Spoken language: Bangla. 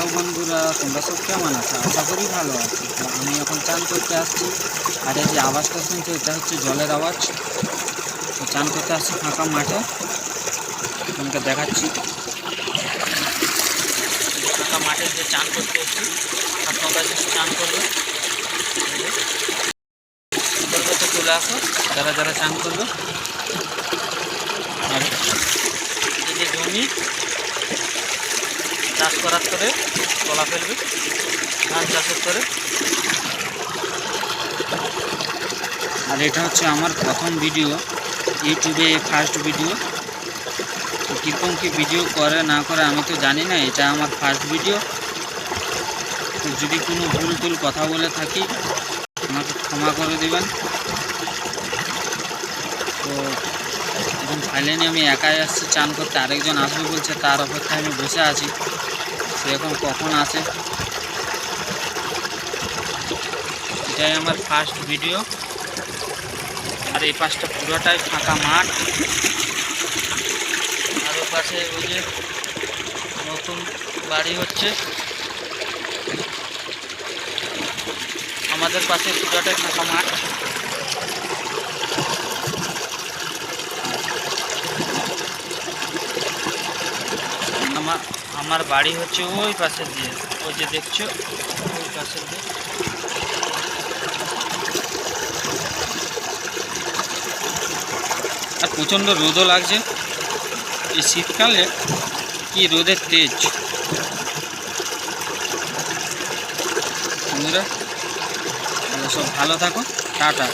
হ্যালো বন্ধুরা, তোমরা সব কেমন আছো? আশা করি ভালো আছো। তো আমি এখন চান করতে আসছি। আর এই যে আওয়াজটা শুনছো, এটা হচ্ছে জলের আওয়াজ। তো চান করতে আসছি ফাঁকা মাঠে। তোমাকে দেখাচ্ছি। ফাঁকা মাঠে যে চান করতে এসছি। আর তোমরা যে চান করবে। তো চলে আসো, যারা যারা চান করবে। আর জমি চাষ করার করে তলা ফেলবে ধান চাষের করে। আর এটা হচ্ছে আমার প্রথম ভিডিও ইউটিউবে ফার্স্ট ভিডিও কীরকম কী ভিডিও করে, না করে, আমি তো জানি না, এটা আমার ফার্স্ট ভিডিও যদি কোনো ভুল টুল কথা বলে থাকি, আমাকে ক্ষমা করে দেবেন তো এখন ফাইনালি আমি একাই আসছি, চান করতে আরেকজন আসবে বলছে, তার অপেক্ষায় আমি বসে আছি। সে এখন কখন আসে? এটাই আমার ফার্স্ট ভিডিও আর এই পাশটা পুরোটাই ফাঁকা মাঠ। আর ওই পাশে ওই যে নতুন বাড়ি হচ্ছে। আমাদের পাশে পুরোটাই ফাঁকা মাঠ। আমার আমার বাড়ি হচ্ছে ওই পাশে দিয়ে, ওই যে দেখছ, ওই পাশে দিয়ে। আর প্রচণ্ড রোদও লাগছে। এই শীতকালে কি রোদের তেজ। বন্ধুরা সব ভালো থাকো, টাটা।